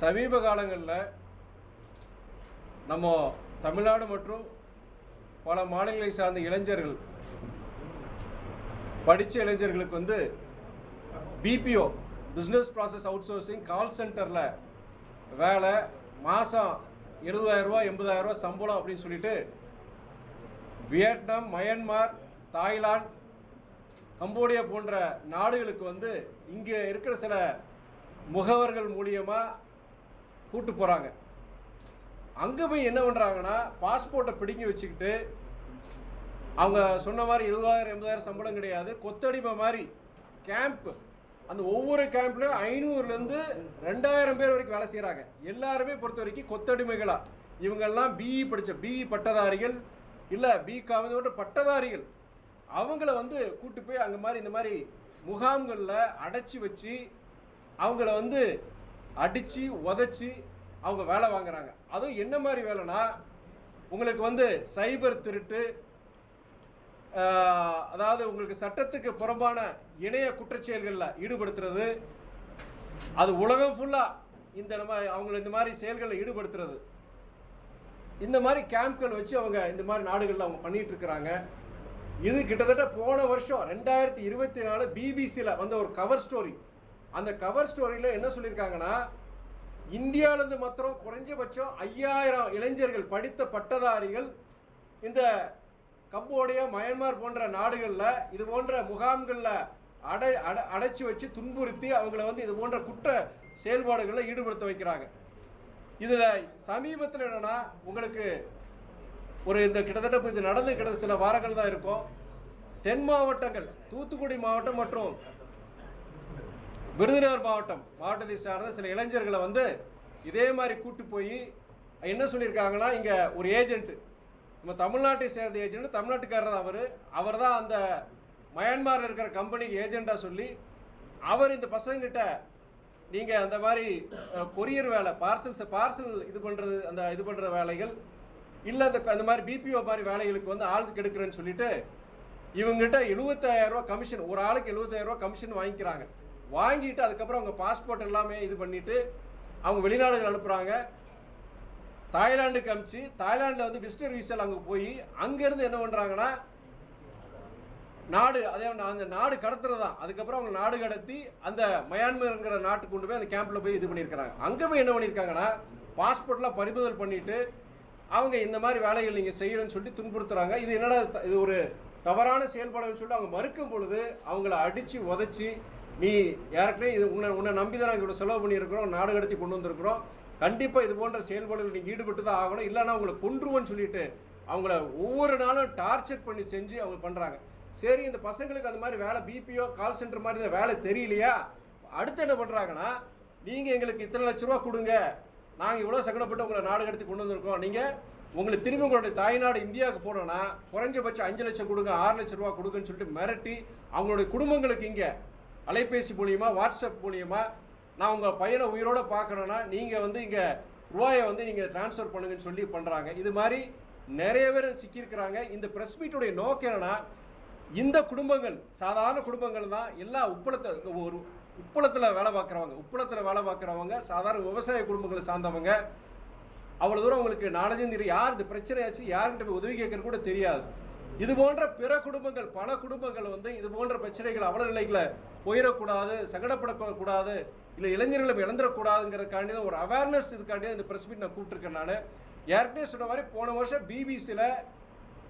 சமீப காலங்களில் நம்ம தமிழ்நாடு மற்றும் பல மாநிலங்களை சார்ந்த இளைஞர்கள் படித்த இளைஞர்களுக்கு வந்து BPO business process outsourcing call சென்டரில் வேலை மாதம் எழுபதாயிரரூவா எண்பதாயிரரூவா சம்பளம் அப்படின்னு சொல்லிட்டு வியட்நாம் மயன்மார் தாய்லாந்து கம்போடியா போன்ற நாடுகளுக்கு வந்து இங்கே இருக்கிற சில முகவர்கள் மூலியமாக கூட்டு போகிறாங்க அங்கே போய் என்ன பண்ணுறாங்கன்னா பாஸ்போர்ட்டை பிடுங்கி வச்சுக்கிட்டு அவங்க சொன்ன மாதிரி எழுபதாயிரம் எண்பதாயிரம் சம்பளம் கிடையாது. கொத்தடிமை மாதிரி கேம்ப் அந்த ஒவ்வொரு கேம்ப்லையும் ஐநூறுலேருந்து ரெண்டாயிரம் பேர் வரைக்கும் வேலை செய்கிறாங்க எல்லாருமே பொறுத்த வரைக்கும் கொத்தடிமைகளாக இவங்கெல்லாம் பிஇ படித்த பிஇ பட்டதாரிகள். இல்லை பிகாம் இது பட்டதாரிகள். அவங்கள வந்து கூட்டு போய் அங்கே மாதிரி இந்த மாதிரி முகாம்களில் அடைச்சி வச்சு அவங்கள வந்து அடித்து உதச்சி அவங்க வேலை வாங்குறாங்க. அதுவும் என்ன மாதிரி வேலைனா உங்களுக்கு வந்து சைபர் திருட்டு அதாவது உங்களுக்கு சட்டத்துக்கு புறம்பான இணைய குற்றச்செயல்களில் ஈடுபடுத்துறது அது உலகம் ஃபுல்லாக இந்த நம்ம அவங்கள இந்த மாதிரி செயல்களில் ஈடுபடுத்துறது. இந்த மாதிரி கேம்ப்கள் வச்சு அவங்க இந்த மாதிரி நாடுகளில் அவங்க பண்ணிகிட்டு இருக்கிறாங்க. இது கிட்டத்தட்ட போன வருஷம் ரெண்டாயிரத்தி இருபத்தி நாலு பிபிசியில் வந்த ஒரு கவர் ஸ்டோரி அந்த கவர் ஸ்டோரியில் என்ன சொல்லியிருக்காங்கன்னா இந்தியாவிலேருந்து மாத்திரம் குறைஞ்சபட்சம் ஐயாயிரம் இளைஞர்கள் படித்த பட்டதாரிகள் இந்த கம்போடியா மயன்மார் போன்ற நாடுகளில் இது போன்ற முகாம்களில் அடை அட அடைச்சி வச்சு துன்புறுத்தி அவங்கள வந்து இது போன்ற குற்ற செயல்பாடுகளில் ஈடுபடுத்த வைக்கிறாங்க. இதில் சமீபத்தில் என்னென்னா உங்களுக்கு ஒரு இந்த கிட்டத்தட்ட இது நடந்து கிட்ட சில வாரங்கள் தான் இருக்கும். தென் மாவட்டங்கள் தூத்துக்குடி மாவட்டம் மற்றும் விருதுநகர் மாவட்டம் மாவட்டத்தை சார்ந்த சில இளைஞர்களை வந்து இதே மாதிரி கூட்டு போய் என்ன சொல்லியிருக்காங்கன்னா இங்கே ஒரு ஏஜென்ட் நம்ம தமிழ்நாட்டை சேர்ந்த ஏஜென்ட் தமிழ்நாட்டுக்காரர் தான் அவர். அவர் தான் அந்த மயன்மாரில் இருக்கிற கம்பெனிக்கு ஏஜெண்ட்டாக சொல்லி அவர் இந்த பசங்கிட்ட நீங்கள் அந்த மாதிரி கொரியர் வேலை பார்சல்ஸ் பார்சல் இது பண்ணுறது அந்த இது பண்ணுற வேலைகள் இல்லை அந்த அந்த மாதிரி பிபிஓ மாதிரி வேலைகளுக்கு வந்து ஆள் கெடுக்கிறேன்னு சொல்லிட்டு இவங்ககிட்ட எழுபத்தாயிரம் ரூபா கமிஷன் ஒரு ஆளுக்கு எழுபத்தாயிரம் ரூபா கமிஷன் வாங்கிக்கிறாங்க. வாங்கிட்டு அதுக்கப்புறம் அவங்க பாஸ்போர்ட் எல்லாமே இது பண்ணிட்டு அவங்க வெளிநாடுகள் அனுப்புகிறாங்க தாய்லாண்டுக்கு அமிச்சு தாய்லாண்டில் வந்து விசிட்டர் விசாவில் அங்கே போய் அங்கேருந்து என்ன பண்ணுறாங்கன்னா நாடு அதே அந்த நாடு கடத்துறது தான் அதுக்கப்புறம் அவங்க நாடு கடத்தி அந்த மயான்மர்ங்கிற நாட்டுக்கு கொண்டு போய் அந்த கேம்பில் போய் இது பண்ணியிருக்கிறாங்க. அங்கே போய் என்ன பண்ணியிருக்காங்கன்னா பாஸ்போர்ட்லாம் பறிமுதல் பண்ணிட்டு அவங்க இந்த மாதிரி வேலைகள் நீங்கள் செய்யணும்னு சொல்லி துன்புறுத்துறாங்க. இது என்னடா இது ஒரு தவறான செயல்பாடுன்னு சொல்லிட்டு அவங்க மறுக்கும் பொழுது அவங்கள அடித்து உதைச்சி நீ ஏற்கனவே இது உன்னை உன்னை நம்பி தான் நாங்கள் இவ்வளோ செலவு பண்ணியிருக்கிறோம் நாடு கடத்தி கொண்டு வந்திருக்கிறோம். கண்டிப்பாக இது போன்ற செயல்பாடுகள் நீங்கள் ஈடுபட்டு தான் ஆகணும். இல்லைன்னா அவங்களை கொன்றுவோன்னு சொல்லிட்டு அவங்கள ஒவ்வொரு நாளும் டார்ச்சர் பண்ணி செஞ்சு அவங்க பண்ணுறாங்க சரி இந்த பசங்களுக்கு அந்த மாதிரி வேலை பிபிஓ கால் சென்டர் மாதிரி வேலை தெரியலையா? அடுத்து என்ன பண்ணுறாங்கன்னா நீங்கள் எங்களுக்கு இத்தனை லட்ச ரூபா கொடுங்க. நாங்கள் இவ்வளோ சங்கடப்பட்டு உங்களை நாடு கடத்தி கொண்டு வந்திருக்கோம். நீங்கள் உங்களுக்கு திரும்பி உங்களுடைய தாய்நாடு இந்தியாவுக்கு போனோன்னா குறைஞ்சபட்சம் அஞ்சு லட்சம் கொடுங்க ஆறு லட்சம் ரூபா கொடுங்கன்னு சொல்லிட்டு மிரட்டி அவங்களுடைய குடும்பங்களுக்கு இங்கே அலைபேசி மூலியமாக வாட்ஸ்அப் மூலியமாக நான் உங்கள் பையனை உயிரோட பார்க்கணுன்னா நீங்கள் வந்து இங்கே ரூபாயை வந்து நீங்கள் ட்ரான்ஸ்ஃபர் பண்ணுங்கன்னு சொல்லி பண்ணுறாங்க இது மாதிரி நிறைய பேர் சிக்கியிருக்கிறாங்க. இந்த ப்ரெஸ் மீட்டுடைய நோக்கம் என்னென்னா இந்த குடும்பங்கள் சாதாரண குடும்பங்கள் தான் எல்லா உப்பளத்தை ஒரு உப்பளத்தில் வேலை பார்க்குறவங்க உப்பளத்தில் வேலை பார்க்குறவங்க சாதாரண விவசாய குடும்பங்களை சார்ந்தவங்க அவ்வளோ தூரம் உங்களுக்கு நாலேஜும் தெரியும். யார் இந்த பிரச்சனையாச்சு யார்கிட்ட போய் உதவி கேட்கறது கூட தெரியாது. இது போன்ற பிற குடும்பங்கள் பல குடும்பங்கள் வந்து இது போன்ற பிரச்சனைகள் அவல நிலைகளை போயிடக்கூடாது சங்கடப்படக்கூடாது இல்லை இளைஞர்களை இழந்துடக்கூடாதுங்கிறதுக்காண்டி தான் ஒரு அவேர்னஸ் இதுக்காண்டி தான் இந்த ப்ரெஸ் மீட் நான் கூப்பிட்டுருக்கேன் நான். ஏற்கனவே சொன்ன மாதிரி போன வருஷம் பிபிசியில்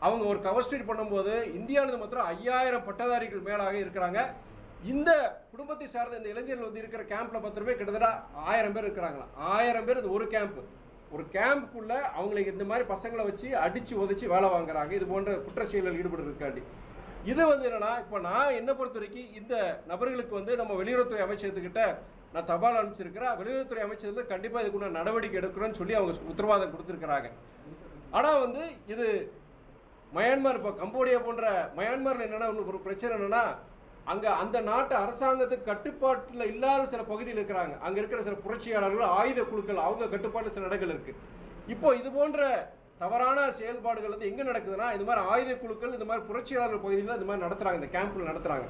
அவங்க ஒரு கவர் ஸ்ட்ரீட் பண்ணும்போது இந்தியாவிலிருந்து மாத்திரம் ஐயாயிரம் பட்டதாரிகள் மேலாக இருக்கிறாங்க. இந்த குடும்பத்தை சார்ந்த இந்த இளைஞர்கள் வந்து இருக்கிற கேம்ப்ல பத்திரமே கிட்டத்தட்ட ஆயிரம் பேர் இருக்கிறாங்களா ஆயிரம் பேர் இது ஒரு கேம்ப் ஒரு கேம்புக்குள்ள அவங்களுக்கு இந்த மாதிரி பசங்களை வச்சு அடிச்சு உதச்சி வேலை வாங்குறாங்க. இது போன்ற குற்ற செயல்கள் ஈடுபடுறதுக்காண்டி இது வந்து என்னன்னா இப்போ நான் என்ன பொறுத்த வரைக்கும் இந்த நபர்களுக்கு வந்து நம்ம வெளியுறவுத்துறை அமைச்சகத்துக்கிட்ட நான் தபால் அனுப்பிச்சிருக்கிறேன். வெளியுறவுத்துறை அமைச்சகத்தில் கண்டிப்பாக இதுக்குள்ள நடவடிக்கை எடுக்கிறோன்னு சொல்லி அவங்க உத்தரவாதம் கொடுத்துருக்குறாங்க. ஆனால் வந்து இது மயான்மார் இப்போ கம்போடியா போன்ற மயான்மாரில் என்னென்னா ஒரு பிரச்சனை என்னென்னா அங்கே அந்த நாட்டு அரசாங்கத்துக்கு கட்டுப்பாட்டில் இல்லாத சில பகுதியில் இருக்கிறாங்க. அங்கே இருக்கிற சில புரட்சியாளர்கள் ஆயுத குழுக்கள் அவங்க கட்டுப்பாட்டில் சில இடங்கள் இருக்குது இப்போ இது போன்ற தவறான செயல்பாடுகள் வந்து எங்கே நடக்குதுன்னா இந்த மாதிரி ஆயுத குழுக்கள் இந்த மாதிரி புரட்சியாளர்கள் பகுதியில் இந்த மாதிரி நடத்துகிறாங்க இந்த கேம்பில் நடத்துகிறாங்க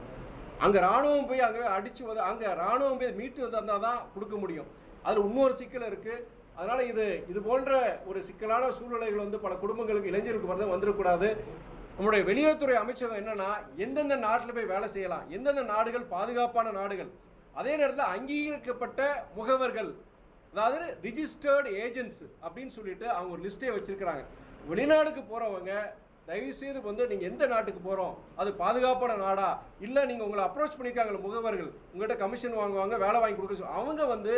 அங்கே ராணுவம் போய் அங்கே அடித்து வந்து அங்கே ராணுவம் போய் மீட்டு வந்தால் தான் கொடுக்க முடியும். அதில் இன்னொரு சிக்கல் இருக்குது அதனால் இது இது போன்ற ஒரு சிக்கலான சூழ்நிலைகள் வந்து பல குடும்பங்களுக்கு இளைஞருக்கு வந்து வந்துடக்கூடாது. நம்முடைய வெளியுறவுத்துறை அமைச்சகம் என்னன்னா எந்தெந்த நாட்டில் போய் வேலை செய்யலாம் எந்தெந்த நாடுகள் பாதுகாப்பான நாடுகள். அதே நேரத்தில் அங்கீகரிக்கப்பட்ட முகவர்கள் அதாவது ரிஜிஸ்டர்டு ஏஜென்ட்ஸ் அப்படின்னு சொல்லிட்டு அவங்க ஒரு லிஸ்ட்டே வச்சுருக்கிறாங்க. வெளிநாடுக்கு போகிறவங்க தயவுசெய்து வந்து நீங்கள் எந்த நாட்டுக்கு போகிறோம் அது பாதுகாப்பான நாடா? இல்லை நீங்கள் உங்களை அப்ரோச் பண்ணிருக்காங்க முகவர்கள் உங்கள்கிட்ட கமிஷன் வாங்குவாங்க வேலை வாங்கி கொடுக்க அவங்க வந்து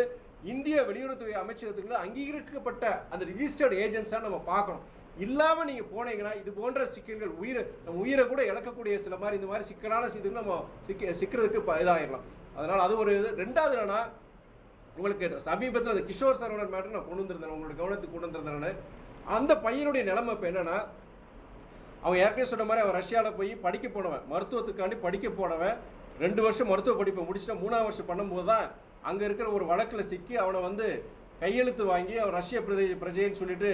இந்திய வெளியுறவுத்துறை அமைச்சகத்துக்குள்ள அங்கீகரிக்கப்பட்ட அந்த ரிஜிஸ்டர்டு ஏஜென்ட்ஸாக நம்ம பார்க்கணும். இல்லாம நீங்க போனீங்கன்னா இது போன்ற சிக்கல்கள் உயிரை நம்ம உயிரை கூட இழக்கக்கூடிய சில மாதிரி இந்த மாதிரி சிக்கலான இதுக்கு நம்ம சிக்க சிக்கிறதுக்கு இதாகிடலாம் இதாயிடலாம் அதனால அது ஒரு இது. ரெண்டாவது என்னன்னா உங்களுக்கு சமீபத்தில் அந்த கிஷோர் சரவணன் மேட்டர் நான் கொண்டு வந்திருந்தேன். உங்களோட கவனத்துக்கு கொண்டு வந்திருந்தேன் அந்த பையனுடைய நிலைமை இப்போ என்னன்னா அவன் ஏற்கனவே சொன்ன மாதிரி அவன் ரஷ்யாவில் போய் படிக்க போனவன். மருத்துவத்துக்காண்டி படிக்க போனவன். ரெண்டு வருஷம் மருத்துவ படிப்பை முடிச்சுட்டு மூணாவது வருஷம் பண்ணும்போது தான் அங்கே இருக்கிற ஒரு வழக்கில் சிக்கி அவனை வந்து கையெழுத்து வாங்கி அவன் ரஷ்ய பிரஜை பிரஜைன்னு சொல்லிட்டு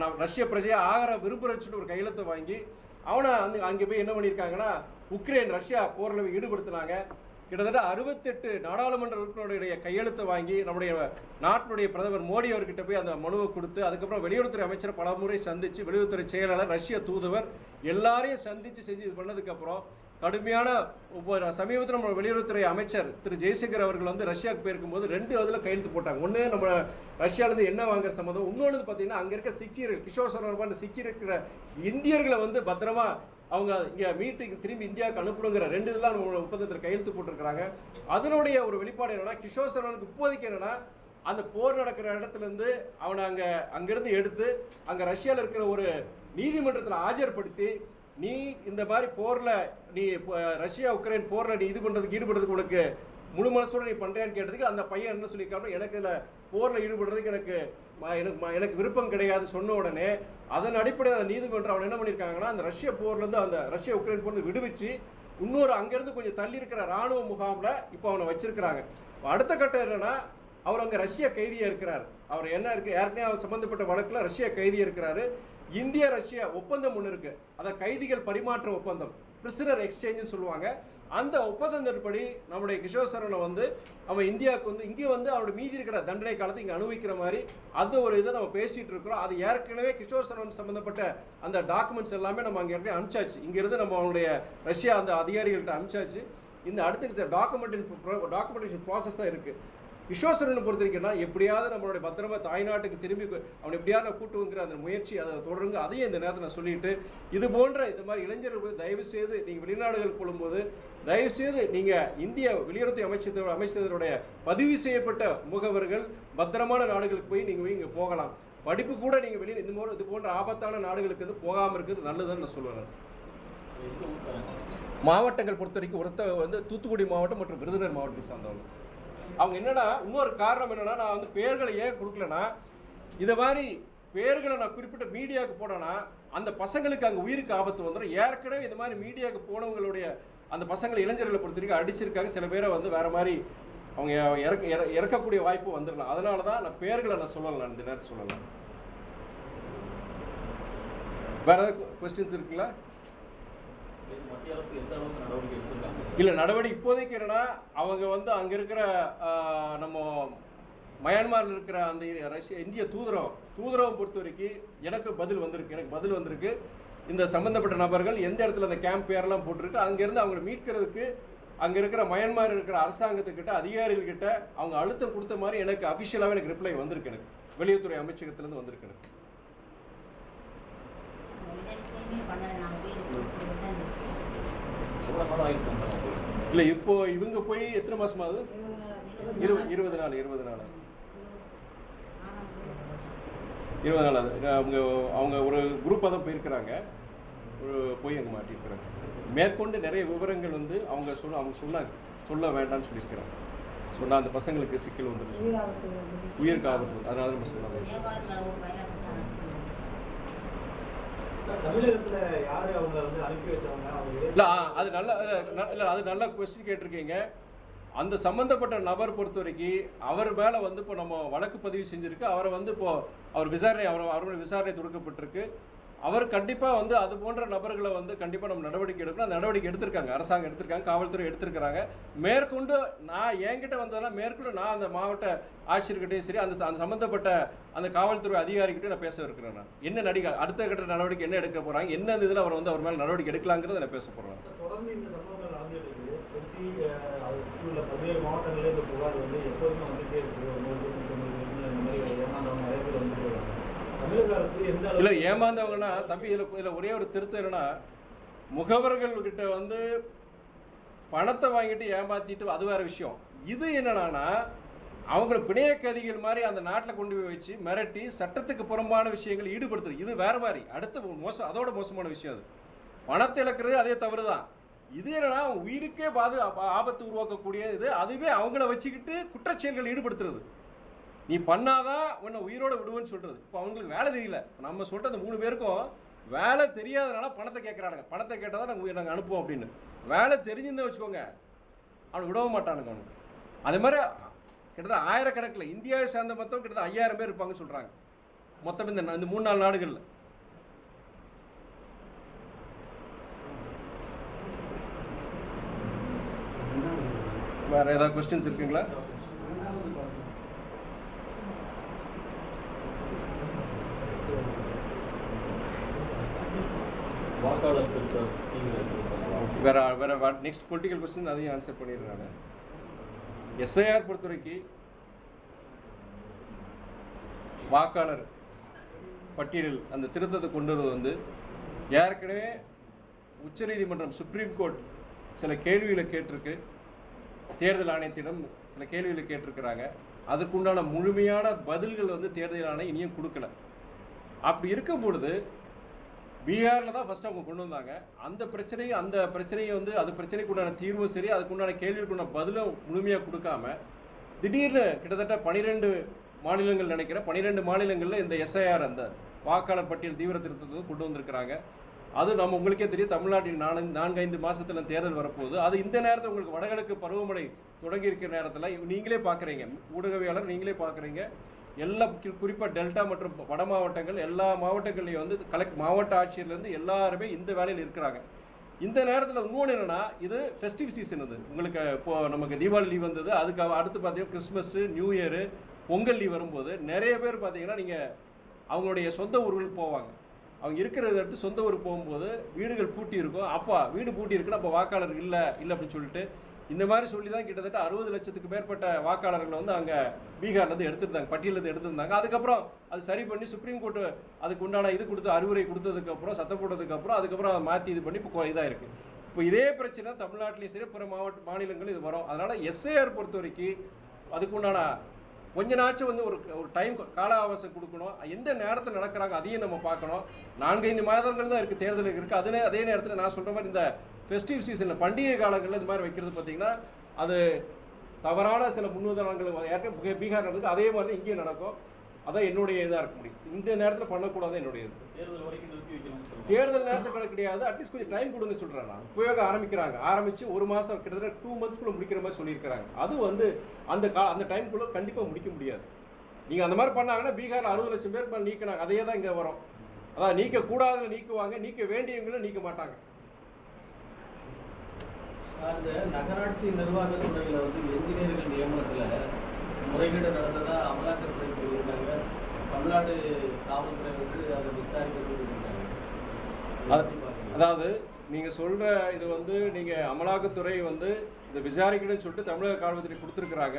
நான் ரஷ்ய பிரஜையாக ஆகிற விரும்புகிறேன்னு ஒரு கையெழுத்தை வாங்கி அவனை வந்து அங்கே போய் என்ன பண்ணியிருக்காங்கன்னா உக்ரைன் ரஷ்யா போரில் ஈடுபடுத்தினாங்க. கிட்டத்தட்ட அறுபத்தெட்டு நாடாளுமன்ற உறுப்பினருடைய கையெழுத்தை வாங்கி நம்முடைய நாட்டினுடைய பிரதமர் மோடி அவர்கிட்ட போய் அந்த மனுவை கொடுத்து அதுக்கப்புறம் வெளியுறவுத்துறை அமைச்சர் பல முறை சந்திச்சு வெளியுறவுத்துறை செயலாளர் ரஷ்ய தூதுவர் எல்லாரையும் சந்திச்சு செஞ்சு இது பண்ணதுக்கப்புறம் கடுமையான இப்போ சமீபத்தில் நம்ம வெளியுறவுத்துறை அமைச்சர் திரு ஜெய்சங்கர் அவர்கள் வந்து ரஷ்யாவுக்கு போயிருக்கும்போது ரெண்டு இதில் கையெழுத்து போட்டாங்க. ஒன்று நம்ம ரஷ்யாவிலேருந்து என்ன வாங்குற சம்மந்தம். இன்னொன்று பார்த்தீங்கன்னா அங்கே இருக்க சிக்கியர்கள் கிஷோர் சரவணன் சிக்கி இருக்கிற இந்தியர்களை வந்து பத்திரமா அவங்க இங்கே மீட்டுக்கு திரும்பி இந்தியாவுக்கு அனுப்பணுங்கிற ரெண்டு இதெல்லாம் நம்ம ஒப்பந்தத்தில் கையெழுத்து போட்டிருக்கிறாங்க. அதனுடைய ஒரு வெளிப்பாடு என்னென்னா கிஷோர் சரவணனுக்கு இப்போதைக்கு என்னென்னா அந்த போர் நடக்கிற இடத்துலேருந்து அவனை அங்கே அங்கேருந்து எடுத்து அங்கே ரஷ்யாவில் இருக்கிற ஒரு நீதிமன்றத்தில் ஆஜர்படுத்தி நீ இந்த மாதிரி போரில் நீ இப்போ ரஷ்யா உக்ரைன் போரில் நீ இது பண்ணுறதுக்கு ஈடுபடுறதுக்கு உனக்கு முழு மனசோட நீ பண்ணுறேன்னு கேட்டதுக்கு அந்த பையன் என்ன சொல்லியிருக்காரு எனக்கு இதுல போரில் ஈடுபடுறதுக்கு எனக்கு எனக்கு எனக்கு விருப்பம் கிடையாது சொன்ன உடனே அதன் அடிப்படையில் அந்த நீதிமன்றம் அவன் என்ன பண்ணியிருக்காங்கன்னா அந்த ரஷ்ய போர்லேருந்து அந்த ரஷ்ய உக்ரைன் போர்ல விடுவிச்சு இன்னொரு அங்கேருந்து கொஞ்சம் தள்ளி இருக்கிற ராணுவ முகாமில் இப்போ அவனை வச்சிருக்கிறாங்க. அடுத்த கட்டம் என்னன்னா அவர் அங்கே ரஷ்ய கைதியாக இருக்கிறார். அவர் என்ன இருக்கு ஏற்கனவே அவர் சம்மந்தப்பட்ட வழக்கில் ரஷ்ய கைதியாக இருக்கிறாரு. இந்திய ரஷ்ய ஒப்பந்தம் ஒன்று இருக்கு. அதை கைதிகள் பரிமாற்ற ஒப்பந்தம். பிரிசனர் எக்ஸ்சேஞ்சுன்னு சொல்லுவாங்க. அந்த ஒப்பந்தத்தின்படி நம்முடைய கிஷோர் சரவணை வந்து அவன் இந்தியாவுக்கு வந்து இங்கே வந்து அவனோட மீதி இருக்கிற தண்டனை காலத்தை இங்கே அனுபவிக்கிற மாதிரி அது ஒரு இதை நம்ம பேசிட்டு இருக்கிறோம். அது ஏற்கனவே கிஷோர் சரவன் சம்மந்தப்பட்ட அந்த டாக்குமெண்ட்ஸ் எல்லாமே நம்ம அங்கே ஏற்கனவே அனுப்பிச்சாச்சு. இங்கிருந்து நம்ம அவனுடைய ரஷ்யா அந்த அதிகாரிகள்கிட்ட அனுப்பிச்சாச்சு. இந்த அடுத்த டாக்குமெண்ட் டாக்குமெண்டேஷன் ப்ராசஸ் தான் இருக்குது விஸ்வாசரனை பொறுத்த வரைக்கும்னா எப்படியாவது நம்மளுடைய பத்திரமா தாய்நாட்டுக்கு திரும்பி அவனை எப்படியாவது கூட்டு வந்துக்கிற அந்த முயற்சி அதை தொடருங்க. அதையும் இந்த நேரத்தில் நான் சொல்லிட்டு இது போன்ற இந்த மாதிரி இளைஞர்கள் தயவு செய்து நீங்கள் வெளிநாடுகள் போகும்போது தயவு செய்து நீங்கள் இந்திய வெளியுறவுத்துறை அமைச்சர் அமைச்சருடைய பதிவு செய்யப்பட்ட முகவர்கள் பத்திரமான நாடுகளுக்கு போய் நீங்கள் போய் இங்கே போகலாம். படிப்பு கூட நீங்கள் வெளியில் இந்த மாதிரி இது போன்ற ஆபத்தான நாடுகளுக்கு வந்து போகாமல் இருக்கிறது நல்லதுன்னு நான் சொல்லுவேன். மாவட்டங்கள் பொறுத்த வரைக்கும் ஒருத்த வந்து தூத்துக்குடி மாவட்டம் மற்றும் விருதுநகர் மாவட்டத்தை சார்ந்தவங்க. அவங்க என்னன்னா இன்னொரு காரணம் என்னன்னா நான் வந்து பேர்களை ஏன் கொடுக்கலனா இதை மாதிரி பேர்களை நான் குறிப்பிட்ட மீடியாவுக்கு போனேன்னா அந்த பசங்களுக்கு அங்கே உயிருக்கு ஆபத்து வந்துடும் ஏற்கனவே இந்த மாதிரி மீடியாவுக்கு போனவங்களுடைய அந்த பசங்களை இளைஞர்களை பொறுத்த வரைக்கும் அடிச்சிருக்காங்க. சில பேரை வந்து வேற மாதிரி அவங்க இறக்க இற- இறக்கக்கூடிய வாய்ப்பு வந்துடலாம். அதனால தான் நான் பேர்களை நான் சொல்லலாம் இந்த நேரத்தில் சொல்லலாம் வேற ஏதாவது கொஸ்டின்ஸ் இருக்குங்களா மத்திய அரசு எந்த அளவுக்கு நடவடிக்கை எடுத்திருக்காங்க இல்ல நடவடிக்கை இப்போதைக்கு என்னன்னா அவங்க வந்து அங்க இருக்கிற நம்ம மயான்மாரில் இருக்கிற அந்த ரஷ்ய இந்திய தூதரகம் தூதரகம் பொறுத்த வரைக்கும் எனக்கு பதில் வந்திருக்கு எனக்கு பதில் வந்திருக்கு. இந்த சம்பந்தப்பட்ட நபர்கள் எந்த இடத்துல அந்த கேம்ப் பேரெல்லாம் போட்டிருக்கு அங்கேருந்து அவங்களை மீட்கிறதுக்கு அங்கே இருக்கிற மயன்மார் இருக்கிற அரசாங்கத்துக்கிட்ட அதிகாரிகள்கிட்ட அவங்க அழுத்தம் கொடுத்த மாதிரி எனக்கு அஃபிஷியலாகவே எனக்கு ரிப்ளை வந்திருக்கு எனக்கு. வெளியுறவுத்துறை அமைச்சகத்துலேருந்து வந்திருக்கு எனக்கு எவ்வளவு நாள் ஆயிருக்கும் அவங்க போய்? இல்ல இப்போ இவங்க போய் எத்தனை மாசமா ஆகுது இரு இருபது நாள். இருபது நாள் இருபது நாள். ஆகுது அவங்க அவங்க ஒரு குரூப்பாக தான் போயிருக்கிறாங்க. ஒரு போய் அங்கே மாட்டியிருக்கிறாங்க. மேற்கொண்டு நிறைய விவரங்கள் வந்து அவங்க சொல்ல அவங்க சொன்னாங்க. சொல்ல வேண்டாம்னு சொல்லியிருக்கிறாங்க. சொன்னா அந்த பசங்களுக்கு சிக்கல் வந்துருச்சு. உயிருக்கு ஆபத்து. அதனால நம்ம சொன்னாங்க சார், தமிழகத்துல யாரு அவங்க வந்து அனுப்பி வச்சவங்க அவங்க அது நல்ல அது நல்ல கொஸ்டின் கேட்டிருக்கீங்க. அந்த சம்பந்தப்பட்ட நபர் பொறுத்த வரைக்கும் அவர் மேல வந்து இப்போ நம்ம வழக்கு பதிவு செஞ்சுருக்கு. அவரை வந்து இப்போ அவர் விசாரணை அவர் அவர் விசாரணை தொடுக்கப்பட்டிருக்கு. அவர் கண்டிப்பாக வந்து அது போன்ற நபர்களை வந்து கண்டிப்பாக நம்ம நடவடிக்கை எடுக்கணும். அந்த நடவடிக்கை எடுத்திருக்காங்க. அரசாங்கம் எடுத்திருக்காங்க. காவல்துறை எடுத்திருக்கிறாங்க. மேற்கொண்டு நான் என்கிட்ட வந்ததெல்லாம் மேற்கொண்டு நான் அந்த மாவட்ட ஆட்சியர்கிட்டையும் சரி அந்த அந்த சம்மந்தப்பட்ட அந்த காவல்துறை அதிகாரிகிட்டையும் நான் பேச இருக்கிறேன் நான். என்ன நடிகை அடுத்த கட்ட நடவடிக்கை என்ன எடுக்க போகிறாங்க என்ன இதில் அவர் வந்து அவர் மேலே நடவடிக்கை எடுக்கலாங்கிறத நான் பேச போகிறேன் தொடர்ந்து இந்த சம்பவங்கள் நடந்துட்டு இருக்குது. பல்வேறு மாவட்டங்களில் இந்த புகார் வந்து எப்போதுமே வந்துட்டே இருக்கு ஒரு நூறு நூற்றி தொண்ணூறு பேர் இந்த மாதிரி ஏமாந்தவங்க நிறைய பேர் வந்துட்டு இருக்காங்க தமிழக அரசு எந்த இல்லை ஏமாந்தவங்கன்னா தம்பி இதில் இதில் ஒரே ஒரு திருத்தம் என்னன்னா முகவர்கள் கிட்ட வந்து பணத்தை வாங்கிட்டு ஏமாத்திட்டு அது வேற விஷயம். இது என்னன்னா அவங்கள பிணைய கைதிகள் மாதிரி அந்த நாட்டில் கொண்டு போய் வச்சு மிரட்டி சட்டத்துக்கு புறம்பான விஷயங்கள் ஈடுபடுத்துறது. இது வேற மாதிரி. அடுத்த மோசம் அதோட மோசமான விஷயம் அது. பணத்தை இழக்கிறது அதே தவறு தான் இது என்னன்னா அவங்க உயிருக்கே பாது ஆபத்து உருவாக்கக்கூடிய இது. அதுவே அவங்கள வச்சுக்கிட்டு குற்றச்செயல்கள் ஈடுபடுத்துறது. நீ பண்ணாதான் உன்னை உயிரோட விடுவேன்னு சொல்றது. இப்போ அவங்களுக்கு வேலை தெரியல. நம்ம சொல்றது மூணு பேருக்கும் வேலை தெரியாதனால பணத்தை கேட்குறானுங்க பணத்தை கேட்டால் தான் நாங்கள் நாங்கள் அனுப்புவோம் அப்படின்னு. வேலை தெரிஞ்சுருந்தே வச்சுக்கோங்க. அவனை விடவும் மாட்டானுங்க அவனுக்கு அதே மாதிரி கிட்டத்தட்ட ஆயிரக்கணக்கில் இந்தியாவை சேர்ந்த மொத்தம் கிட்டத்தட்ட ஐயாயிரம் பேர் இருப்பாங்கன்னு சொல்கிறாங்க மொத்தம் இந்த இந்த மூணு நாலு நாடுகளில். வேறு ஏதாவது கொஸ்டின்ஸ் இருக்குங்களா வாக்காளர் திருத்த ஸ்கீம் இருக்கு வேற வேற நெக்ஸ்ட் பொலிட்டிக்கல் கொஸ்டின் அதையும் ஆன்சர் பண்ணிடுறாங்க எஸ்ஐஆர் பொறுத்தவரைக்கும் வாக்காளர் பட்டியலில் அந்த திருத்தத்தை கொண்டு வருவது வந்து ஏற்கனவே உச்சநீதிமன்றம் சுப்ரீம் கோர்ட் சில கேள்விகளை கேட்டிருக்கு. தேர்தல் ஆணையத்திடம் சில கேள்விகளை கேட்டிருக்கிறாங்க. அதுக்குண்டான முழுமையான பதில்கள் வந்து தேர்தல் ஆணையம் இனியும் கொடுக்கல. அப்படி இருக்கும் பொழுது பீகாரில் தான் ஃபர்ஸ்ட் அவங்க கொண்டு வந்தாங்க. அந்த பிரச்சனையும் அந்த பிரச்சனையை வந்து அது பிரச்சனைக்கு உண்டான தீர்வும் சரி அதுக்குண்டான கேள்விக்குண்டான பதிலும் முழுமையாக கொடுக்காம திடீர்னு கிட்டத்தட்ட பனிரெண்டு மாநிலங்கள் நினைக்கிறேன் பனிரெண்டு மாநிலங்களில் இந்த எஸ்ஐஆர் அந்த வாக்காளர் பட்டியல் தீவிர திருத்தத்தை கொண்டு வந்திருக்கிறாங்க. அது நம்ம உங்களுக்கே தெரியும் தமிழ்நாட்டில் நாலு நான்கு ஐந்து மாதத்தில் தேர்தல் வரப்போகுது. அது இந்த நேரத்தில் உங்களுக்கு வடகிழக்கு பருவமழை தொடங்கி இருக்கிற நேரத்தில் நீங்களே பார்க்குறீங்க ஊடகவியாளர் நீங்களே பார்க்குறீங்க எல்லா குறிப்பாக டெல்டா மற்றும் வட மாவட்டங்கள் எல்லா மாவட்டங்கள்லையும் வந்து கலெக்ட் மாவட்ட ஆட்சியர்லேருந்து எல்லாருமே இந்த வேலையில் இருக்கிறாங்க. இந்த நேரத்தில் இன்னொன்று என்னென்னா இது ஃபெஸ்டிவ் சீசன் இது உங்களுக்கு இப்போது நமக்கு தீபாவளி லீவ் வந்தது அதுக்கு அடுத்து பார்த்தீங்கன்னா Christmas new year Pongal leave வரும்போது நிறைய பேர் பார்த்தீங்கன்னா நீங்கள் அவங்களுடைய சொந்த ஊர்களுக்கு போவாங்க. அவங்க இருக்கிறத எடுத்து சொந்த ஊருக்கு போகும்போது வீடுகள் பூட்டி இருக்கும் அப்பா வீடு பூட்டி இருக்குன்னா அப்போ வாக்காளர் இல்லை இல்லை அப்படின்னு சொல்லிட்டு இந்த மாதிரி சொல்லி தான் கிட்டத்தட்ட அறுபது லட்சத்துக்கு மேற்பட்ட வாக்காளர்களை வந்து அங்கே பீகார்லேருந்து எடுத்திருந்தாங்க பட்டியலேருந்து எடுத்திருந்தாங்க. அதுக்கப்புறம் அது சரி பண்ணி சுப்ரீம் கோர்ட்டு அதுக்கு உண்டான இது கொடுத்து அறிவுரை கொடுத்ததுக்கப்புறம் சத்தம் போட்டதுக்கப்புறம் அதுக்கப்புறம் அதை மாற்றி இது பண்ணி இப்போ இதாக இருக்குது இப்போ இதே பிரச்சனை தமிழ்நாட்டிலையும் சரி பிற மாவட்ட மாநிலங்களும் இது வரும். அதனால் எஸ்ஏஆர் பொறுத்த வரைக்கும் அதுக்கு உண்டான கொஞ்ச நாச்சும் வந்து ஒரு ஒரு டைம் கால அவகாசம் கொடுக்கணும். எந்த நேரத்தில் நடக்கிறாங்க அதையும் நம்ம பார்க்கணும். நான்கைந்து மாதங்கள் தான் இருக்குது தேர்தலுக்கு இருக்குது அதே அதே நேரத்தில் நான் சொல்கிற மாதிரி இந்த ஃபெஸ்டிவ் சீசனில் பண்டிகை காலங்களில் இது மாதிரி வைக்கிறது பார்த்தீங்கன்னா அது தவறான சில முன்னுதாரணங்கள் ஏற்கனவே பீகார் நடக்குது அதே மாதிரி தான் இங்கேயும் நடக்கும். அதான் என்னுடைய இதாக இருக்க முடியும். இந்த நேரத்தில் பண்ணக்கூடாது என்னுடைய இது. தேர்தல் நேரத்துக்கு கிடையாது. அட்லீஸ்ட் கொஞ்சம் டைம் கொடுங்க சொல்கிறேன் நான். உபயோகம் ஆரம்பிக்கிறாங்க. ஆரம்பிச்சு ஒரு மாதம் கிட்டத்தட்ட டூ மந்த்ஸ்க்குள்ள முடிக்கிற மாதிரி சொல்லியிருக்கிறாங்க. அது வந்து அந்த கா அந்த டைம்குள்ளே கண்டிப்பாக முடிக்க முடியாது. நீங்கள் அந்த மாதிரி பண்ணாங்கன்னா பீகாரில் அறுபது லட்சம் பேர் நீக்கினாங்க. அதே தான் இங்கே வரும். அதான் நீக்க கூடாதுன்னு நீக்குவாங்க. நீக்க வேண்டியவங்களும் நீக்க மாட்டாங்க. அந்த நகராட்சி நிர்வாகத் துறையில வந்து என்ஜினியர்கள் நியமனத்துல முறைகேடு நடந்ததா அமலாக்கத்துறை சொல்லியிருக்காங்க. தமிழ்நாடு காவல்துறை வந்து அதை விசாரிக்கிறது அதாவது நீங்கள் சொல்கிற இது வந்து நீங்கள் அமலாக்கத்துறை வந்து இந்த விசாரிக்கணும்னு சொல்லிட்டு தமிழக காவல்துறை கொடுத்துருக்குறாங்க.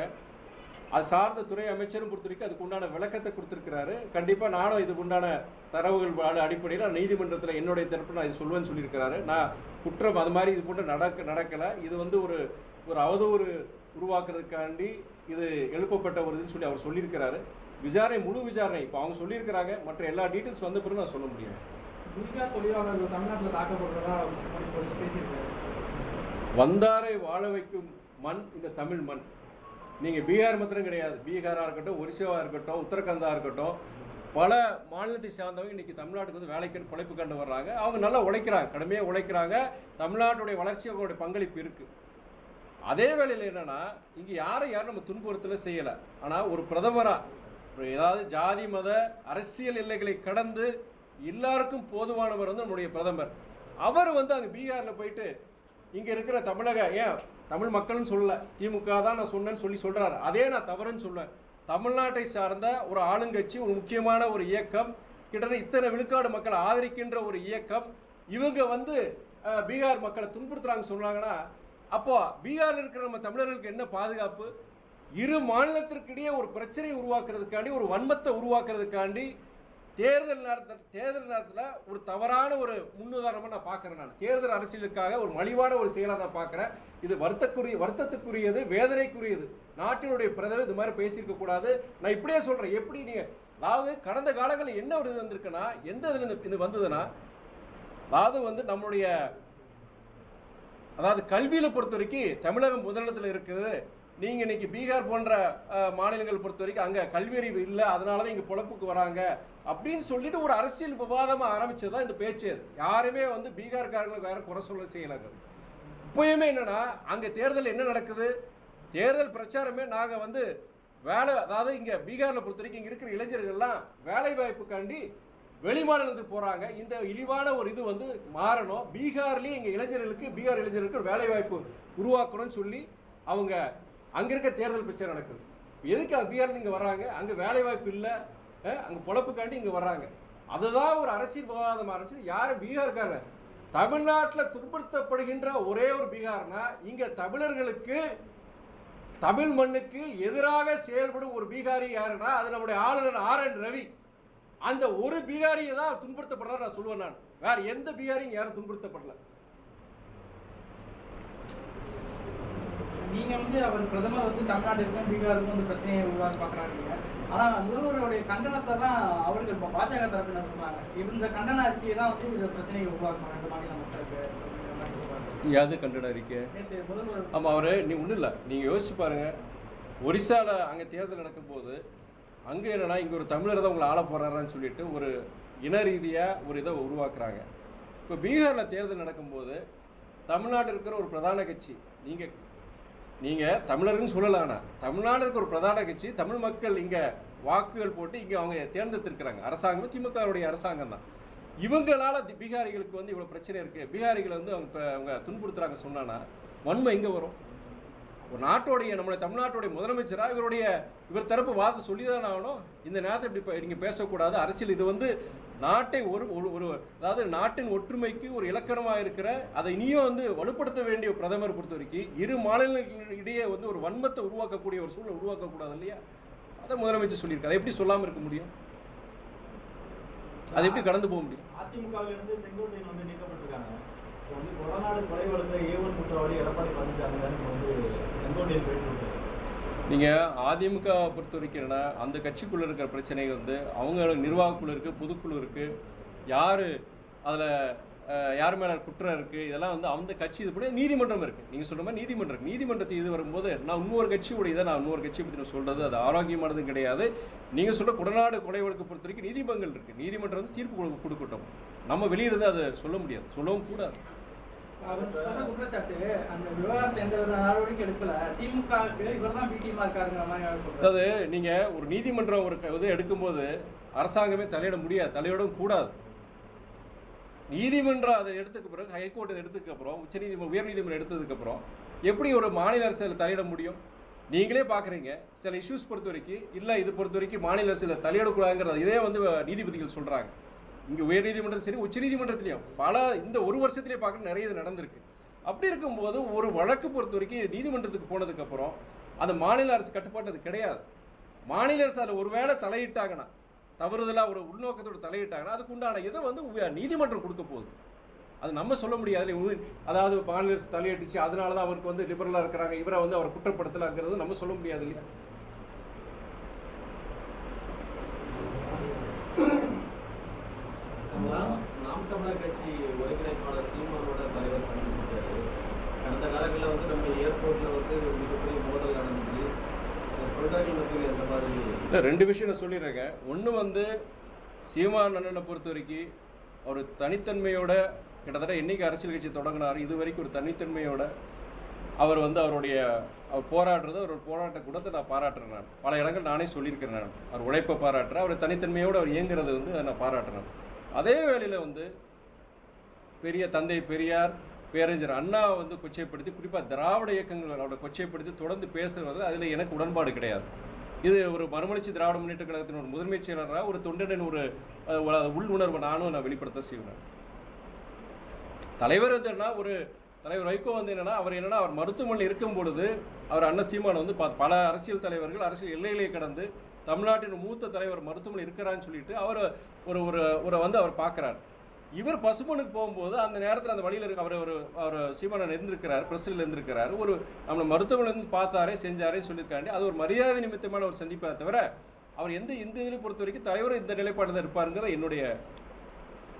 அது சார்ந்த துறை அமைச்சரும் பொறுத்திருக்கு அதுக்கு உண்டான விளக்கத்தை கொடுத்துருக்கிறாரு. கண்டிப்பாக நானும் இதுக்கு உண்டான தரவுகள் அடிப்படையில் நீதிமன்றத்தில் என்னுடைய தரப்பு நான் இது சொல்லுவேன்னு சொல்லியிருக்கிறாரு. நான் குற்றம் அது மாதிரி இது போன்று நடக்க நடக்கலை. இது வந்து ஒரு ஒரு அவதூறு உருவாக்குறதுக்காண்டி இது எழுப்பப்பட்ட ஒரு இதுன்னு சொல்லி அவர் சொல்லியிருக்கிறாரு. விசாரணை முழு விசாரணை. இப்போ அவங்க சொல்லியிருக்கிறாங்க. மற்ற எல்லா டீட்டெயில்ஸ் வந்த பிறகு நான் சொல்ல முடியும். குட்கா தொழிலாளர்கள் தமிழ்நாட்டில் தாக்கப்படுறதா வந்தாரை வாழ வைக்கும் மண் இந்த தமிழ் மண். நீங்கள் பீகார் மாத்திரம் கிடையாது. பீகாராக இருக்கட்டும் ஒரிசாவாக இருக்கட்டும் உத்தரகண்டாக இருக்கட்டும் பல மாநிலத்தை சார்ந்தவங்க இன்னைக்கு தமிழ்நாட்டுக்கு வந்து வேலைக்கு பிழைப்பு கண்டு வர்றாங்க. அவங்க நல்லா உழைக்கிறாங்க கடுமையாக உழைக்கிறாங்க. தமிழ்நாட்டுடைய வளர்ச்சி அவங்களுடைய பங்களிப்பு இருக்குது அதே வேளையில் என்னென்னா இங்கே யாரும் யாரும் நம்ம துன்புறுத்தல செய்யலை. ஆனால் ஒரு பிரதமராக ஏதாவது ஜாதி மத அரசியல் எல்லைகளை கடந்து எல்லாருக்கும் போதுமானவர் வந்து நம்முடைய பிரதமர். அவர் வந்து அங்கே பீகாரில் போயிட்டு இங்கே இருக்கிற தமிழக ஏன் தமிழ் மக்கள்னு சொல்லல. திமுக தான் நான் சொன்னேன்னு சொல்லி சொல்கிறாரு அதே நான் தவறுன்னு சொல்லுவேன் தமிழ்நாட்டை சார்ந்த ஒரு ஆளுங்கட்சி ஒரு முக்கியமான ஒரு இயக்கம் கிட்டத்தட்ட இத்தனை விழுக்காடு மக்களை ஆதரிக்கின்ற ஒரு இயக்கம் இவங்க வந்து பீகார் மக்களை துன்புறுத்துறாங்க சொன்னாங்கன்னா அப்போ பீகாரில் இருக்கிற நம்ம தமிழர்களுக்கு என்ன பாதுகாப்பு? இரு மாநிலத்திற்கிடையே ஒரு பிரச்சனையை உருவாக்குறதுக்காண்டி ஒரு வன்மத்தை உருவாக்குறதுக்காண்டி தேர்தல் நேரத்தில் தேர்தல் நேரத்தில் ஒரு தவறான ஒரு முன்னுதாரணமாக நான் பார்க்குறேன் நான். தேர்தல் அரசியலுக்காக ஒரு மலிவான ஒரு செயலாக நான் பார்க்குறேன். இது வருத்தக்குரிய வருத்தத்துக்குரியது வேதனைக்குரியது. நாட்டினுடைய பிரதமர் இது மாதிரி பேசியிருக்க கூடாது. நான் இப்படியே சொல்கிறேன் எப்படி நீங்கள் அதாவது கடந்த காலங்களில் என்ன ஒரு இது வந்திருக்குன்னா எந்த இதில் இந்த இது வந்ததுன்னா அதாவது வந்து நம்மளுடைய அதாவது கல்வியில் பொறுத்த வரைக்கும் தமிழகம் முதலிடத்தில் இருக்குது. நீங்கள் இன்னைக்கு பீகார் போன்ற மாநிலங்கள் பொறுத்த வரைக்கும் அங்கே கல்வியறிவு இல்லை அதனால தான் இங்கே பொழப்புக்கு வராங்க அப்படின்னு சொல்லிட்டு ஒரு அரசியல் விவாதமாக ஆரம்பிச்சது தான் இந்த பேச்சு. அது. யாருமே வந்து பீகார்காரங்களுக்கு வேற குறை சொல்ல செய்யலைங்க இப்போயுமே என்னென்னா அங்கே தேர்தல் என்ன நடக்குது? தேர்தல் பிரச்சாரமே நாங்கள் வந்து வேலை அதாவது இங்கே பீகாரில் பொறுத்த வரைக்கும் இங்கே இருக்கிற இளைஞர்கள்லாம் வேலை வாய்ப்புக்காண்டி வெளி மாநிலத்துக்கு போகிறாங்க இந்த இழிவான ஒரு இது வந்து மாறணும். பீகார்லேயும் எங்கள் இளைஞர்களுக்கு பீகார் இளைஞர்களுக்கு வேலைவாய்ப்பு உருவாக்கணும்னு சொல்லி அவங்க அங்கே இருக்க தேர்தல் பிரச்சனை நடக்குது. எதுக்கு அவங்க இங்கே வர்றாங்க? அங்கே வேலை வாய்ப்பு இல்லை அங்கே பொழப்புக்காண்டி இங்கே வர்றாங்க. அதுதான் ஒரு அரசியல் விவாதமாக இருந்துச்சு. யார்? பீகார்காரர் தமிழ்நாட்டில் துன்புறுத்தப்படுகின்ற ஒரே ஒரு பீகார்னா இங்கே தமிழர்களுக்கு தமிழ் மண்ணுக்கு எதிராக செயல்படும் ஒரு பீகாரி யாருன்னா அது நம்முடைய ஆளுநர் ஆர் என் ரவி. அந்த ஒரு பீகாரியை தான் துன்புறுத்தப்படுறாரு நான் சொல்லுவேன் நான். வேறு எந்த பீகாரியும் யாரும் துன்புறுத்தப்படல. நீங்க வந்து அவர் பிரதமர் வந்து தமிழ்நாட்டிற்கும் பீகாருக்கும் வந்து பிரச்சனையை உருவாக்க பாக்குறாங்க ஆனா முதல்வருடைய கண்டனத்தை தான் அவர்கள் இப்ப பாஜக தரப்பினர் சொன்னாங்க. இந்த கண்டன அறிக்கையை தான் வந்து இந்த பிரச்சனையை உருவாக்கும் ரெண்டு மாநில மக்களுக்கு சொல்றாங்க. அது கண்டன அறிக்கை? ஆமாம் அவர் நீ ஒன்றும் இல்லை. நீங்கள் யோசிச்சு பாருங்க. ஒரிசால அங்கே தேர்தல் நடக்கும்போது அங்கே என்னன்னா இங்கே ஒரு தமிழர் தான் உங்களை ஆள போகிறாரான்னு சொல்லிட்டு ஒரு இன ரீதியாக ஒரு இதை உருவாக்குறாங்க. இப்போ பீகாரில் தேர்தல் நடக்கும்போது தமிழ்நாட்டில் இருக்கிற ஒரு பிரதான கட்சி நீங்கள் நீங்கள் தமிழர்னு சொல்லலாம் ஆனால் தமிழ்நாடு ஒரு பிரதான கட்சி தமிழ் மக்கள் இங்கே வாக்குகள் போட்டு இங்கே அவங்க தேர்ந்தெடுத்திருக்கிறாங்க. அரசாங்கம் திமுகவுடைய அரசாங்கம் தான். இவங்களால தி- பீகாரிகளுக்கு வந்து இவ்வளோ பிரச்சனை இருக்குது பீகாரிகளை வந்து அவங்க அவங்க துன்புறுத்துறாங்க சொன்னான்னா வன்மை எங்கே வரும்? ஒரு நாட்டோடைய நம்மளுடைய தமிழ்நாட்டுடைய முதலமைச்சராக இவருடைய இவர் தரப்பு வாதத்தை சொல்லி தான் ஆகணும்? இந்த நேரத்தில் இப்படி நீங்கள் நீங்க பேசக்கூடாது. அரசியல் இது வந்து நாட்டை ஒரு ஒரு அதாவது நாட்டின் ஒற்றுமைக்கு ஒரு இலக்கணமாக இருக்கிற அதை இனியும் வந்து வலுப்படுத்த வேண்டிய பிரதமர் பொறுத்த வரைக்கும் இரு மாநிலங்களிடையே வந்து ஒரு வன்மத்தை உருவாக்கக்கூடிய ஒரு சூழலை உருவாக்கக்கூடாது இல்லையா? அதை முதலமைச்சர் சொல்லியிருக்காரு. அதை எப்படி சொல்லாமல் இருக்க முடியும்? அது எப்படி கடந்து போக முடியும்? அதிமுகவிலிருந்து இருந்து வந்து நீக்கப்பட்டிருக்காங்க. வந்து கொடநாடு கொலை ஏ ஒன் குற்றவாளி எடப்பாடி பழனிசாமி தான் வந்து செங்கோட்டையில் போயிட்டு நீங்கள் அதிமுக பொறுத்த வரைக்கும் அந்த கட்சிக்குள்ளே இருக்கிற பிரச்சனை வந்து அவங்க நிர்வாகக்குழு இருக்குது பொதுக்குழு இருக்குது யார் அதில் யார் மேலே குற்றம் இருக்குது இதெல்லாம் வந்து அந்த கட்சி இது பண்ணி நீதிமன்றம் இருக்குது நீங்கள் சொல்கிற மாதிரி நீதிமன்றம் இருக்குது நீதிமன்றத்தை இது வரும்போது நான் இன்னொரு கட்சியுடைய இதை நான் இன்னொரு கட்சியை பற்றி நான் சொல்கிறது அது ஆரோக்கியமானதும் கிடையாது. நீங்கள் சொல்கிற குடநாடு கொலை வழக்கு பொறுத்த வரைக்கும் நீதிமன்றங்கள் இருக்குது நீதிமன்றம் வந்து தீர்ப்பு கொடுக்கட்டும். நம்ம வெளியிடுறது அதை சொல்ல முடியாது. சொல்லவும் கூடாது. அதாவது நீங்க ஒரு நீதிமன்றம் ஒரு இது எடுக்கும்போது அரசாங்கமே தலையிட முடியாது தலையிடவும் கூடாது. நீதிமன்றம் அதை எடுத்ததுக்கு பிறகு ஹைகோர்ட் எடுத்ததுக்கு அப்புறம் உச்சநீதிமன்றம் உயர்நீதிமன்றம் எடுத்ததுக்கு அப்புறம் எப்படி ஒரு மாநில அரசு அதில் தலையிட முடியும்? நீங்களே பார்க்குறீங்க சில இஷ்யூஸ் பொறுத்த வரைக்கும் இல்லை இது பொறுத்த வரைக்கும் மாநில அரசு இதில் தலையிடக்கூடாதுங்கிறது இதே வந்து நீதிபதிகள் சொல்கிறாங்க இங்கே உயர்நீதிமன்றம் சரி உச்சநீதிமன்றத்திலையும் பல இந்த ஒரு வருஷத்திலே பார்க்க நிறைய இது நடந்திருக்கு. அப்படி இருக்கும்போது ஒரு வழக்கு பொறுத்த வரைக்கும் நீதிமன்றத்துக்கு போனதுக்கப்புறம் அந்த மாநில அரசு கட்டுப்பாட்டு அது கிடையாது. மாநில அரசு அதில் ஒருவேளை தலையிட்டாங்கன்னா தவறுதலாக ஒரு உள்நோக்கத்தோட தலையிட்டாங்கன்னா அதுக்கு உண்டான இதை வந்து நீதிமன்றம் கொடுக்க போகுது. அது நம்ம சொல்ல முடியாது. அதாவது மாநில அரசு தலையிட்டுச்சு அதனால தான் அவருக்கு வந்து லிபரலாக இருக்கிறாங்க இவரை வந்து அவர் குற்றப்படுத்தலாங்கிறது நம்ம சொல்ல முடியாது இல்லையா? தமிழர் கட்சி ஒருங்கிணைப்பாளர் சீமானோட தலைவர் சந்திச்சிருக்காரு கடந்த காலங்களில் வந்து நம்ம ஏர்போர்ட்ல வந்து மிகப்பெரிய மோதல் நடந்துச்சு. தொண்டர்கள் மத்தியில் இந்த மாதிரி இல்லை ரெண்டு விஷயம் நான் சொல்லிடுறேங்க. ஒன்று வந்து சீமான் அண்ணனை பொறுத்த வரைக்கும் அவர் தனித்தன்மையோட கிட்டத்தட்ட என்னைக்கு அரசியல் கட்சி தொடங்கினார் இது வரைக்கும் ஒரு தனித்தன்மையோட அவர் வந்து அவருடைய அவர் போராடுறது அவர் போராட்ட குணத்தை நான் பாராட்டுறேன். நான் பல இடங்கள் நானே சொல்லியிருக்கிறேன். நான் அவர் உழைப்பை பாராட்டுறேன். அவர் தனித்தன்மையோடு அவர் இயங்குறது வந்து அதை நான் பாராட்டுறேன். அதே வேளையில் வந்து பெரிய தந்தை பெரியார் பேரறிஞர் அண்ணா வந்து கொச்சைப்படுத்தி குறிப்பாக திராவிட இயக்கங்களோட கொச்சைப்படுத்தி தொடர்ந்து பேசுறது அதில் எனக்கு உடன்பாடு கிடையாது. இது ஒரு மறுமலர்ச்சி திராவிட முன்னேற்ற கழகத்தின் ஒரு முதன்மைச் செயலராக ஒரு தொண்டனின் ஒரு உள் உணர்வை நானும் நான் வெளிப்படுத்த செய்வேன். தலைவர் வந்து என்ன ஒரு தலைவர் வைகோ வந்து என்னன்னா அவர் என்னன்னா அவர் மருத்துவமனையில் இருக்கும் பொழுது அவர் அண்ணன் சீமான் வந்து பா- பல அரசியல் தலைவர்கள் அரசியல் எல்லையிலே கடந்து தமிழ்நாட்டின் மூத்த தலைவர் மருத்துவமனை இருக்கிறான்னு சொல்லிட்டு அவர் ஒரு ஒரு ஒரு வந்து அவர் பார்க்குறார். இவர் பசுமனுக்கு போகும்போது அந்த நேரத்தில் அந்த வழியில் இருக்க அவர் ஒரு அவர் சீமானன் இருந்திருக்கிறார் பிரஸ்ஸில் இருந்திருக்கிறார். ஒரு நம்மளை மருத்துவமனையிலேருந்து பார்த்தாரே செஞ்சாரேன்னு சொல்லியிருக்காண்டி அது ஒரு மரியாதை நிமித்தமான ஒரு சந்திப்பை தவிர அவர் எந்த இந்த இதில் பொறுத்த வரைக்கும் தலைவர் இந்த நிலைப்பாடு தான் இருப்பாருங்கிறத என்னுடைய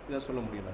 இதை சொல்ல முடியல.